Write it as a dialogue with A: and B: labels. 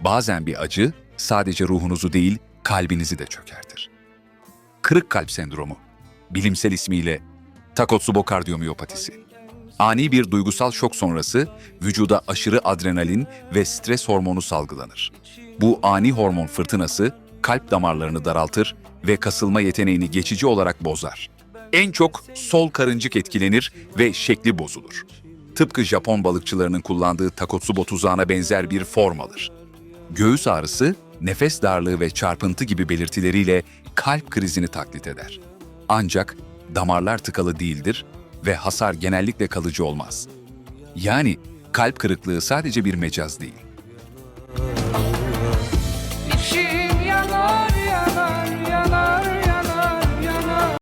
A: Bazen bir acı sadece ruhunuzu değil, kalbinizi de çökertir. Kırık kalp sendromu, bilimsel ismiyle Takotsubo kardiyomiyopatisi. Ani bir duygusal şok sonrası vücuda aşırı adrenalin ve stres hormonu salgılanır. Bu ani hormon fırtınası kalp damarlarını daraltır ve kasılma yeteneğini geçici olarak bozar. En çok sol karıncık etkilenir ve şekli bozulur. Tıpkı Japon balıkçılarının kullandığı takotsubo tuzağına benzer bir form alır. Göğüs ağrısı, nefes darlığı ve çarpıntı gibi belirtileriyle kalp krizini taklit eder. Ancak damarlar tıkalı değildir ve hasar genellikle kalıcı olmaz. Yani kalp kırıklığı sadece bir mecaz değil.